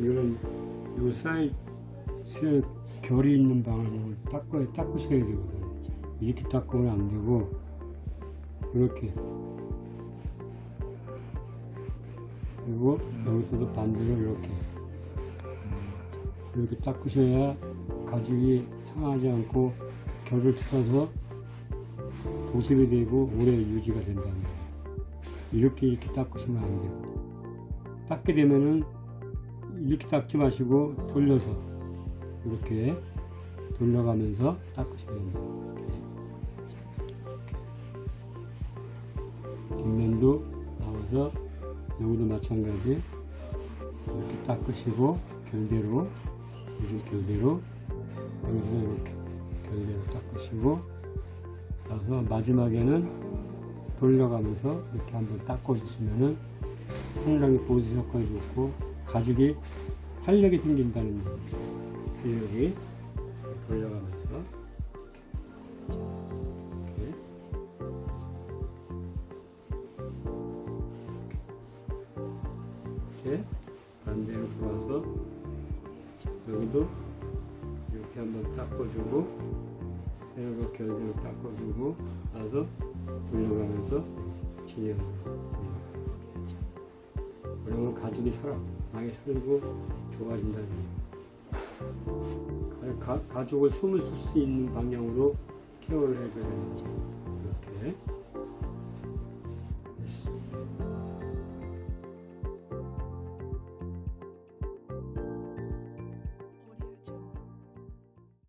이거는 요 사이즈에 결이 있는 방을 닦아야 닦으셔야 되거든요. 이렇게 닦으면 안 되고 이렇게 그리고 여기서도 반대로 이렇게 이렇게 닦으셔야 가죽이 상하지 않고 결을 틀어서 보습이 되고 오래 유지가 된다는 거예요. 이렇게 이렇게 닦으시면 안 돼요. 닦게 되면은 이렇게 닦지 마시고 돌려서 이렇게 돌려가면서 닦으셔야 됩니다. 뒷면도 나와서 여기도 마찬가지 이렇게 닦으시고 결대로 이렇게 결대로 여기서 이렇게 결대로 닦으시고 나서 마지막에는 돌려가면서 이렇게 한번 닦아주시면은 상당히 보수 효과가 좋고 가죽이 활력이 생긴다는 활력이 돌려가면서 이렇게 이렇게 반대로 돌아서 여기도 이렇게 한번 닦아주고 새우가 결대로 닦아주고 나서 돌려가면서 진행을 그러면 가죽이 살아 많이 살고 좋아진다는 거예요. 가, 가죽을 숨을 쉴 수 있는 방향으로 케어를 해줘야 됩니다. 이렇게